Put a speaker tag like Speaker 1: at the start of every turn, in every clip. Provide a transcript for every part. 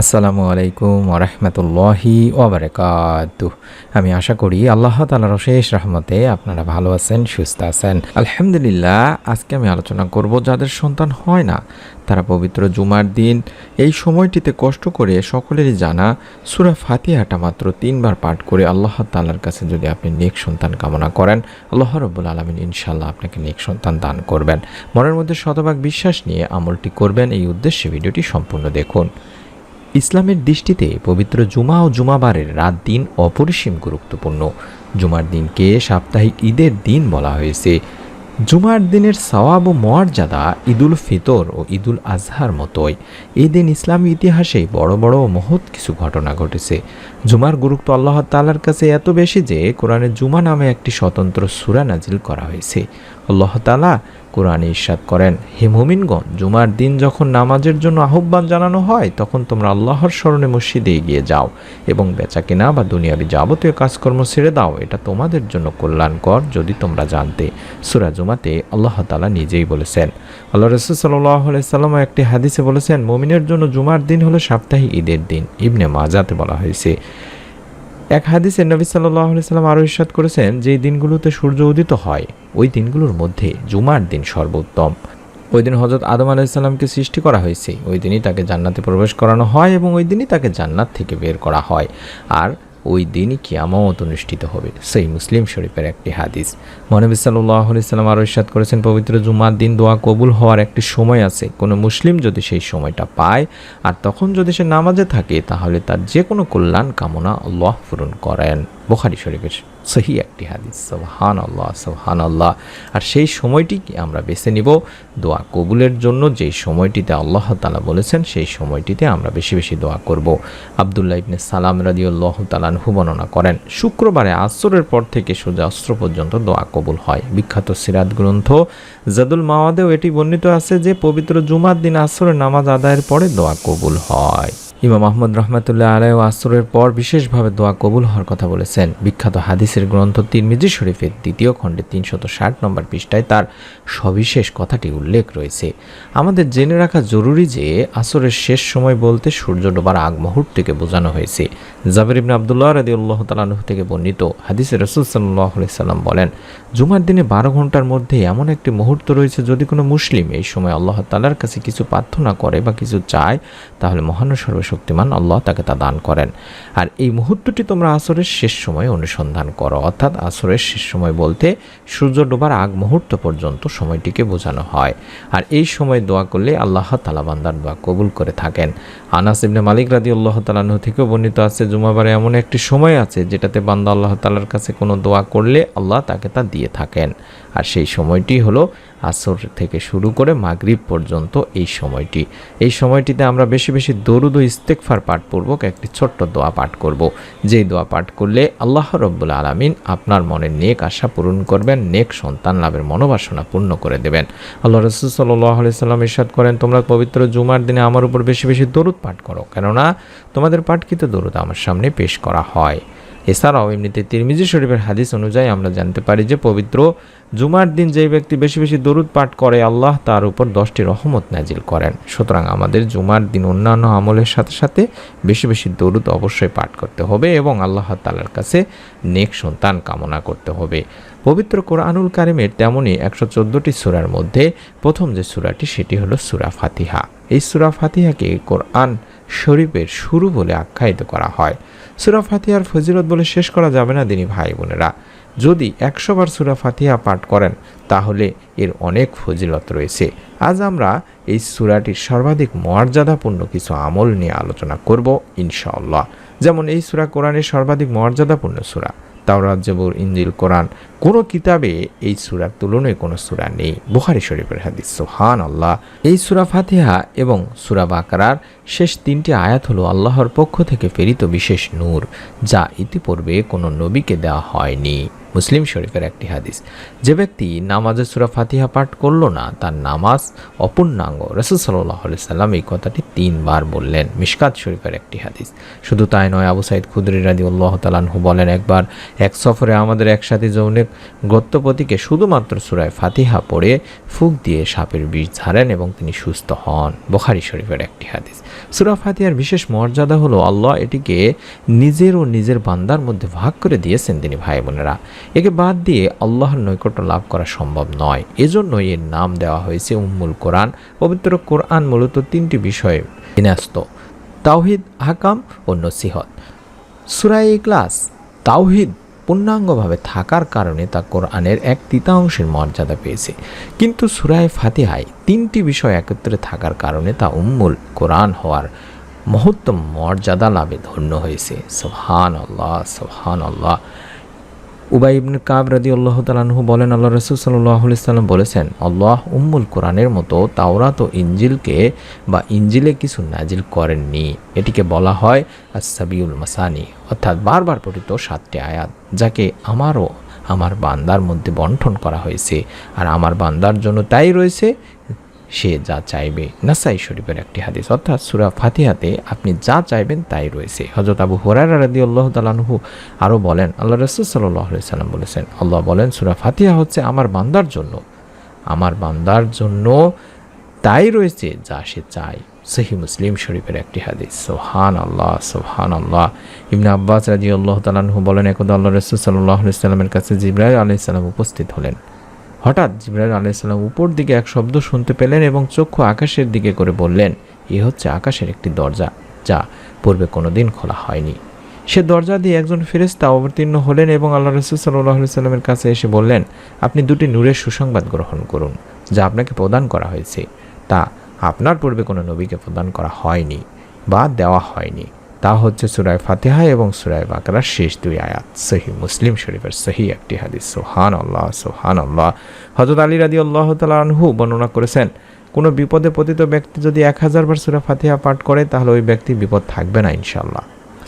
Speaker 1: আসসালামু আলাইকুম ওরহমতুল্লাহি ওবরাকাত আমি আশা করি আল্লাহ তালার অশেষ রহমতে আপনারা ভালো আছেন, সুস্থ আছেন। আলহামদুলিল্লাহ, আজকে আমি আলোচনা করব যাদের সন্তান হয় না, তারা পবিত্র জুমার দিন, এই সময়টিতে কষ্ট করে সকলেরই জানা সুরা ফাতিহাটা মাত্র তিনবার পাঠ করে আল্লাহ তালার কাছে যদি আপনি নেক সন্তান কামনা করেন, আল্লাহ রব্বুল আলমিন ইনশাল্লাহ আপনাকে নেক সন্তান দান করবেন। মনের মধ্যে শতভাগ বিশ্বাস নিয়ে আমলটি করবেন, এই উদ্দেশ্যে ভিডিওটি সম্পূর্ণ দেখুন। ইসলামের দৃষ্টিতে পবিত্র জুমা ও জুমাবারের রাত দিন অপরিসীম গুরুত্বপূর্ণ। জুমার দিনকে সাপ্তাহিক ঈদের দিন বলা হয়েছে। জুমার দিনের সওয়াব ও মর্যাদা ঈদুল ফিতর ও ঈদুল আজহার মতোই। এই দিন ইসলামী ইতিহাসে বড় বড় মহৎ কিছু ঘটনা ঘটেছে। জুমার গুরুত্ব আল্লাহ তালার কাছে এত বেশি যে কোরআনে জুমা নামে একটি স্বতন্ত্র সুরা নাজিল করা হয়েছে। আল্লাহ তালা কোরআনে করেন। হে মুমিনগণ, জুমার দিন যখন নামাজের জন্য আহ্বান জানানো হয়, তখন তোমরা আল্লাহর স্মরণে মসজিদে এগিয়ে যাও এবং বেচা কেনা বা দুনিয়াবি যাবতীয় কাজকর্ম ছেড়ে দাও। এটা তোমাদের জন্য কল্যাণকর যদি তোমরা জানতে। সুরা জুমাতে আল্লাহ তালা নিজেই বলেছেন। আল্লাহ রসুল সাল্লাম একটি হাদিসে বলেছেন, মুমিনের জন্য জুমার দিন হলো সাপ্তাহিক ঈদের দিন। ইবনে মাজাতে বলা হয়েছে। এক হাদিসে নবী সাল্লাহ সাল্লাম আরও ইস্বাদ করেছেন যে দিনগুলোতে সূর্য উদিত হয়, ওই দিনগুলোর মধ্যে জুমার দিন সর্বোত্তম। ওই দিন হজরত আদম আলাইসাল্লামকে সৃষ্টি করা হয়েছে, ওই দিনই তাকে জান্নাতে প্রবেশ করানো হয় এবং ওই দিনই তাকে জান্নাত থেকে বের করা হয়। আর ওই দিনই কিয়ামত অনুষ্ঠিত হবে। সেই মুসলিম শরীফের একটি হাদিস। মহানবী সাল্লাহ সাল্লাম আরও ইস্বাদ করেছেন, পবিত্র জুমার দিন দোয়া কবুল হওয়ার একটি সময় আছে। কোনো মুসলিম যদি সেই সময়টা পায় আর তখন যদি সে নামাজে থাকে, তাহলে তার যে কোনো কল্যাণ কামনা আল্লাহ পূরণ করেন। বোখারি শরীফের সহি একটি হাদিস সোহান আল্লাহ সোহান আল্লাহ আর সেই সময়টিকে আমরা বেছে নিব। দোয়া কবুলের জন্য যেই সময়টিতে আল্লাহ তালা বলেছেন, সেই সময়টিতে আমরা বেশি বেশি দোয়া করব। আবদুল্লাহ ইবনে সালাম রাদিউল্লাহ তালানহু বর্ণনা করেন, শুক্রবারে আসরের পর থেকে সোজা অস্ত্র পর্যন্ত দোয়া কবুল হয়। বিখ্যাত সিরাত গ্রন্থ জাদুল মাওয়াদেও এটি বর্ণিত আছে যে, পবিত্র জুমার দিন আসরের নামাজ আদায়ের পরে দোয়া কবুল হয়। ইমাম আহমদ রহমতুল্লাহ আলাই ও আসরের পর বিশেষভাবে দোয়া কবুল হওয়ার কথা বলেছেন। বিখ্যাত হাদিসের গ্রন্থ তিরমিজি শরীফের দ্বিতীয় খণ্ডে তিনশত ষাট নম্বর পৃষ্ঠায় তার সবিশেষ কথাটি উল্লেখ রয়েছে। আমাদের জেনে রাখা জরুরি যে আসরের শেষ সময় বলতে সূর্য ডোবার আগ মুহূর্তকে বোঝানো হয়েছে। জাবির ইবনে আবদুল্লাহ রাদি আল্লাহ তালাহ থেকে বর্ণিত হাদিসে রসুল সাল্লাহ সাল্লাম বলেন, জুমার দিনে বারো ঘণ্টার মধ্যে এমন একটি মুহূর্ত রয়েছে যদি কোনো মুসলিম এই সময় আল্লাহ তালার কাছে কিছু প্রার্থনা করে বা কিছু চায়, তাহলে মহান সর্বশক্তিমান আল্লাহ তাকে তা দান করেন। আর এই মুহূর্তটি তোমরা আসরের শেষ সময় অনুসন্ধান করো, অর্থাৎ আসরের শেষ সময় বলতে সূর্য ডোবার আগ মুহূর্ত পর্যন্ত সময়টিকে বোঝানো হয়। আর এই সময় দোয়া করলে আল্লাহ তালা বান্দার দোয়া কবুল করে থাকেন। আনাস ইবনে মালিক রাদি আল্লাহ তালাহ থেকেও বর্ণিত আছে, জুমাবারে এমন একটি সময় আছে যেটাতে বান্দা আল্লাহ তালার কাছে কোনো দোয়া করলে আল্লাহ তাকে তা দিয়ে থাকেন। আর সেই সময়টি হলো আসর থেকে শুরু করে মাগরিব পর্যন্ত এই সময়টি। এই সময়টিতে আমরা বেশি বেশি দরুদ ও ইস্তেকফার পাঠপূর্বক একটি ছোট্ট দোয়া পাঠ করব। যেই দোয়া পাঠ করলে আল্লাহ রব্বুল আলমিন আপনার মনের নেক আশা পূরণ করবেন, নেক সন্তান লাভের মনোবাসনা পূর্ণ করে দেবেন। আল্লাহ রসুল সাল্লাহ সাল্লাম ইরশাদ করেন, তোমরা পবিত্র জুমার দিনে আমার উপর বেশি বেশি দরুদ পাঠ করো, কেননা তোমাদের পাঠকৃত দরুদ আমার সামনে পেশ করা হয়। এছাড়াও এমনিতে তিরমিজি শরীফের হাদিস অনুযায়ী আমরা জানতে পারি যে পবিত্র জুমার দিন যে ব্যক্তি বেশি বেশি দরুদ পাঠ করে, আল্লাহ তার উপর দশটি রহমত নাজিল করেন। সুতরাং আমাদের জুমার দিন অন্যান্য আমলের সাথে সাথে বেশি বেশি দরুদ অবশ্যই পাঠ করতে হবে এবং আল্লাহ তালার কাছে নেক সন্তান কামনা করতে হবে। পবিত্র কোরআনুল কারিমের তেমনই একশো চোদ্দোটি সুরার মধ্যে প্রথম যে সুরাটি সেটি হলো সুরা ফাতিহা। এই সুরা ফাতিহাকে কোরআন শরীফের শুরু বলে আখ্যায়িত করা হয়। সুরা ফাতিহার ফজিলত বলে শেষ করা যাবে না দিনী ভাই বোনেরা। যদি একশোবার সুরা ফাতিহা পাঠ করেন, তাহলে এর অনেক ফজিলত রয়েছে। আজ আমরা এই সুরাটির সর্বাধিক মর্যাদাপূর্ণ কিছু আমল নিয়ে আলোচনা করব, ইনশাআল্লাহ। যেমন এই সুরা কোরআনের সর্বাধিক মর্যাদাপূর্ণ সুরা। তাওরাত, জবুর ইঞ্জিল কোরআন। কোনো কিতাবে এই সুরার তুলনায় কোনো সুরা নেই। বুখারি শরীফের হাদিস সোহান আল্লাহ এই সুরা ফাতিহা এবং সুরা বাকারার শেষ তিনটি আয়াত হলো আল্লাহর পক্ষ থেকে প্রেরিত বিশেষ নূর, যা ইতিপূর্বে কোনো নবীকে দেওয়া হয়নি। মুসলিম শরীফের একটি হাদিস। যে ব্যক্তি নামাজে সুরা ফাতিহা পাঠ করল না, তার নামাজ অপূর্ণাঙ্গ। রসুল সাল্লাহ সাল্লাম এই কথাটি তিনবার বললেন মিশকাত শরীফের একটি হাদিস। শুধু তাই নয়, আবু সাইদ খুদরি রাজি আল্লাহ তালানহু বলেন একবার, এক সফরে আমাদের একসাথে যৌনের গত্যপতিকে শুধুমাত্র সুরায় ফাতিহা পড়ে ফুক দিয়ে সাপের বিষ ঝাড়েন এবং তিনি সুস্থ হন। বোখারি শরীফের একটি হাদিস। সুরা ফাতিহার বিশেষ মর্যাদা হলো, আল্লাহ এটিকে নিজের ও নিজের বান্দার মধ্যে ভাগ করে দিয়েছেন, তিনি ভাই বোনেরা। একে বাদ দিয়ে আল্লাহর নৈকট্য লাভ করা সম্ভব নয়। এজন্যই এর নাম দেওয়া হয়েছে উম্মুল কোরআন। পবিত্র কোরআন মূলত তিনটি বিষয়ে বিন্যস্ত। তাওহিদ, হাকাম ও নসিহত। সুরাই ক্লাস তাওহিদ পূর্ণাঙ্গভাবে থাকার কারণে তা কোরআনের এক তৃতীয়াংশের মর্যাদা পেয়েছে। কিন্তু সুরায় ফাতিহায় তিনটি বিষয় একত্রে থাকার কারণে তা উম্মুল কোরআন হওয়ার মহত্তম মর্যাদা লাভে ধন্য হয়েছে। সোহান আল্লাহ সোহান আল্লাহ উবাই ইবনে কাব রাদি আল্লাহ তালাহু বলেন, আল্লাহ রসুল সাল্লাহ সাল্লাম বলেছেন, আল্লাহ উম্মুল কোরআনের মতো তাওরাত ও ইঞ্জিলকে বা ইঞ্জিলে কিছু নাজিল করেননি। এটিকে বলা হয় আসাবিউল মাসানি, অর্থাৎ বারবার পঠিত সাতটি আয়াত, যাকে আমারও আমার বান্দার মধ্যে বন্টন করা হয়েছে। আর আমার বান্দার জন্য তাই রয়েছে সে যা চাইবে। নাসাই শরীফের একটি হাদিস। অর্থাৎ সুরা ফাতিহাতে আপনি যা চাইবেন তাই রয়েছে। হজরত আবু হরার রাদি আল্লাহ তালানহু আরও বলেন আল্লাহ রসুল সাল্লাহ সাল্লাম বলেছেন, আল্লাহ বলেন, সুরা ফাতিহা হচ্ছে আমার বান্দার জন্য। আমার বান্দার জন্য তাই রয়েছে যা সে চায়। সহি মুসলিম শরীফের একটি হাদিস। সোহান আল্লাহ সোহান আল্লাহ ইবনে আব্বাস রাজি আল্লাহ তালানহু বলেন, একদা আল্লাহ রসুল সাল্লাহ সাল্লামের কাছে জিব্রাইল আলি সাল্লাম উপস্থিত হলেন। হঠাৎ জিব্রাইল আলাইসাল্লাম উপর দিকে এক শব্দ শুনতে পেলেন এবং চক্ষু আকাশের দিকে করে বললেন, এ হচ্ছে আকাশের একটি দরজা, যা পূর্বে কোনো দিন খোলা হয়নি। সে দরজা দিয়ে একজন ফেরেস্তা অবতীর্ণ হলেন এবং আল্লাহ রসুল সাল্লাহ সাল্লামের কাছে এসে বললেন, আপনি দুটি নূরের সুসংবাদ গ্রহণ করুন, যা আপনাকে প্রদান করা হয়েছে। তা আপনার পূর্বে কোনো নবীকে প্রদান করা হয়নি বা দেওয়া হয়নি। তা হচ্ছে সুরায় ফাতেহা এবং সুরায় বাকরার শেষ দুই আয়াত। সহি মুসলিম শরীফের সহি একটি হাদিস। সোহান আল্লাহ সোহান আল্লাহ হজরত আলী রাদি আল্লাহ তালহু বর্ণনা করেছেন, কোনো বিপদে পতিত ব্যক্তি যদি এক হাজারবার সুরা ফাতিহা পাঠ করে, তাহলে ওই ব্যক্তি বিপদ থাকবে না ইনশাল্লাহ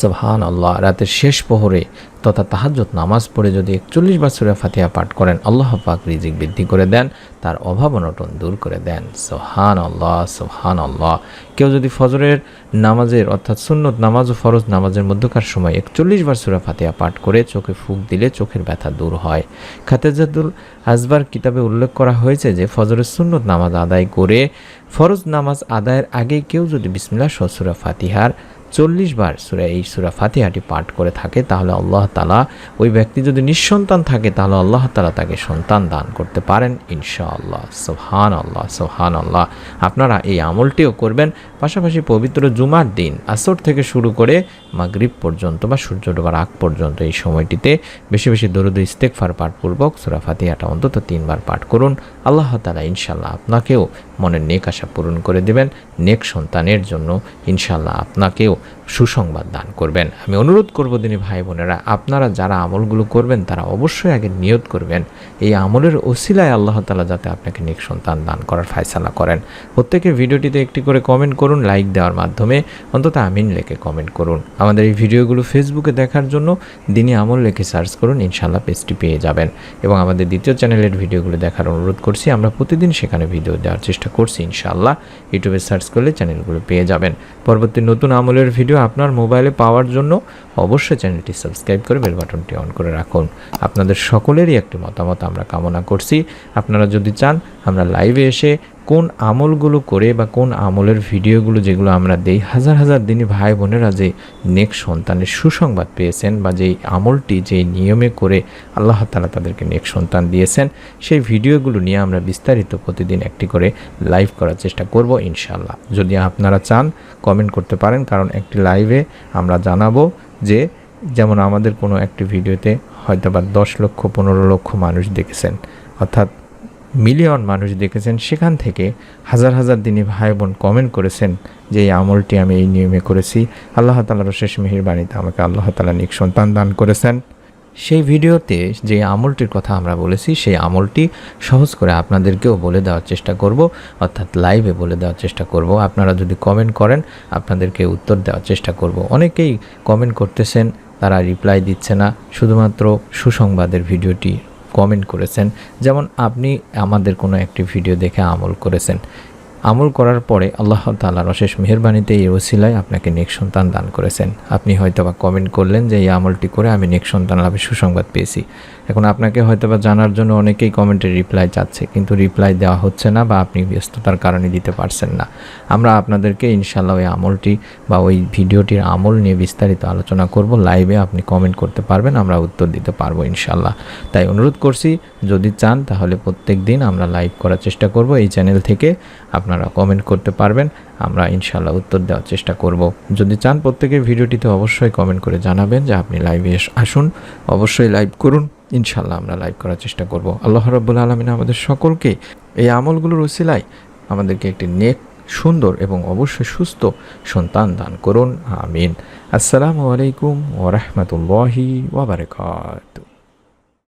Speaker 1: সোহান আল্লাহ রাতের শেষ প্রহরে তথা তাহাজ্জত নামাজ পড়ে যদি একচল্লিশ বার সুরা ফাতিহা পাঠ করেন, আল্লাহ পাক রিজিক বৃদ্ধি করে দেন, তার অভাব অনটন দূর করে দেন। সোহান আল্লাহ সোহান আল্লাহ কেউ যদি ফজরের নামাজের অর্থাৎ সুন্নত নামাজ ও ফরজ নামাজের মধ্যকার সময় একচল্লিশ বার সুরা ফাতিহা পাঠ করে চোখে ফুক দিলে চোখের ব্যথা দূর হয়। খাতেজাদুল আজবার কিতাবে উল্লেখ করা হয়েছে যে, ফজরের সুন্নত নামাজ আদায় করে ফরজ নামাজ আদায়ের আগে কেউ যদি বিসমিল্লা সুরা ফাতিহার চল্লিশ বার সুরা এই সুরা ফাতিহাটি পাঠ করে থাকে, তাহলে আল্লাহ তালা ওই ব্যক্তি যদি নিঃসন্তান থাকে, তাহলে আল্লাহ তালা তাকে সন্তান দান করতে পারেন, ইনশাআল্লাহ। সোহান আল্লাহ সোহান আল্লাহ আপনারা এই আমলটিও করবেন, পাশাপাশি পবিত্র জুমার দিন, আসর থেকে শুরু করে মাগরিব পর্যন্ত বা সূর্য ডোবার আগ পর্যন্ত এই সময়টিতে বেশি বেশি দরুদ ইস্তেকফার পাঠপূর্বক সুরা ফাতিহাটা অন্তত তিনবার পাঠ করুন। আল্লাহ তালা ইনশাল্লাহ আপনাকেও মনের নেক আশা পূরণ করে দেবেন নেক সন্তানের জন্য ইনশাল্লাহ আপনাকেও সুসংবাদ দান করবেন। আমি অনুরোধ করব দিনী ভাই বোনেরা, আপনারা যারা আমলগুলো করবেন, তারা অবশ্যই আগে নিয়ত করবেন। এই আমলের ওসিলায় আল্লাহ তালা যাতে আপনাকে নেক সন্তান দান করার ফায়সালা করেন। প্রত্যেকে ভিডিওটিতে একটি করে কমেন্ট করুন লাইক দেওয়ার মাধ্যমে অন্তত আমিন লেখে কমেন্ট করুন। আমাদের এই ভিডিওগুলো ফেসবুকে দেখার জন্য দিনই আমল লেখে সার্চ করুন ইনশাল্লাহ পেজটি পেয়ে যাবেন। এবং আমাদের দ্বিতীয় চ্যানেলের ভিডিওগুলো দেখার অনুরোধ করছি, আমরা প্রতিদিন সেখানে ভিডিও দেওয়ার চেষ্টা করছি, ইনশাআল্লাহ। ইউটিউবে সার্চ করলে চ্যানেলগুলো পেয়ে যাবেন। পরবর্তী নতুন আমলের ভিডিও আপনার মোবাইলে পাওয়ার জন্য অবশ্যই চ্যানেলটি সাবস্ক্রাইব করে বেল বাটনটি অন করে রাখুন। আপনাদের সকলেরই একটি মতামত আমরা কামনা করছি। আপনারা যদি চান, আমরা লাইভে এসে কোন আমলগুলো করে বা কোন আমলের ভিডিওগুলো যেগুলো আমরা দেই, হাজার হাজার দিনই ভাই বোনেরা যে নেক সন্তানের সুসংবাদ পেয়েছেন বা যেই আমলটি যেই নিয়মে করে আল্লাহ তালা তাদেরকে নেক সন্তান দিয়েছেন, সেই ভিডিওগুলো নিয়ে আমরা বিস্তারিত প্রতিদিন একটি করে লাইভ করার চেষ্টা করব ইনশাল্লাহ যদি আপনারা চান, কমেন্ট করতে পারেন, কারণ একটি লাইভে আমরা জানাব যে যেমন আমাদের কোনো একটি ভিডিওতে হয়তো বা দশ লক্ষ, পনেরো লক্ষ মানুষ দেখেছেন। অর্থাৎ মিলিয়ন মানুষ দেখেছেন, সেখান থেকে হাজার হাজার দিনী ভাই বোন কমেন্ট করেছেন যে, এই আমলটি আমি এই নিয়মে করেছি। আল্লাহ তালার শেষ মেহিরবাণীতে আমাকে আল্লাহ তালা নিক সন্তান দান করেছেন। সেই ভিডিওতে যে আমলটির কথা আমরা বলেছি, সেই আমলটি সহজ করে আপনাদেরকেও বলে দেওয়ার চেষ্টা করব, অর্থাৎ লাইভে বলে দেওয়ার চেষ্টা করব। আপনারা যদি কমেন্ট করেন, আপনাদেরকে উত্তর দেওয়ার চেষ্টা করব। অনেকেই কমেন্ট করতেছেন, তারা রিপ্লাই দিচ্ছে না। শুধুমাত্র সুসংবাদের ভিডিওটি কমেন্ট করেছেন। যেমন আপনি আমাদের কোনো একটি ভিডিও দেখে আমল করেছেন। আমল করার পরে আল্লাহ তাআলার অশেষ মেহরবানিতে এই ওসিলায় আপনাকে নেক সন্তান দান করেছেন। আপনি হয়তোবা কমেন্ট করলেন যে, এই আমলটি করে আমি নেক সন্তান লাভের সুসংবাদ পেয়েছি। এখন আপনাকে হয়তোবা জানার জন্য অনেকেই কমেন্টের রিপ্লাই চাচ্ছে, কিন্তু রিপ্লাই দেওয়া হচ্ছে না বা আপনি ব্যস্ততার কারণে দিতে পারছেন না। আমরা আপনাদেরকে ইনশাল্লাহ ওই আমলটি বা ওই ভিডিওটির আমল নিয়ে বিস্তারিত আলোচনা করব। লাইভে আপনি কমেন্ট করতে পারবেন, আমরা উত্তর দিতে পারব ইনশাল্লাহ তাই অনুরোধ করছি, যদি চান তাহলে প্রত্যেক দিন আমরা লাইভ করার চেষ্টা করব। এই চ্যানেল থেকে আপনারা কমেন্ট করতে পারবেন, আমরা ইনশাল্লাহ উত্তর দেওয়ার চেষ্টা করব। যদি চান প্রত্যেকের ভিডিওটিতে অবশ্যই কমেন্ট করে জানাবেন যে আপনি লাইভে আসুন, অবশ্যই লাইভ করুন ইনশাল্লাহ আমরা লাইভ করার চেষ্টা করব। আল্লাহ রব্বুল আলমিন আমাদের সকলকে এই আমলগুলোর ওসিলায় আমাদেরকে একটি নেক, সুন্দর এবং অবশ্যই সুস্থ সন্তান দান করুন, আমিন। আসসালামু আলাইকুম ওরহমতুল্লাহি ওবরাকাত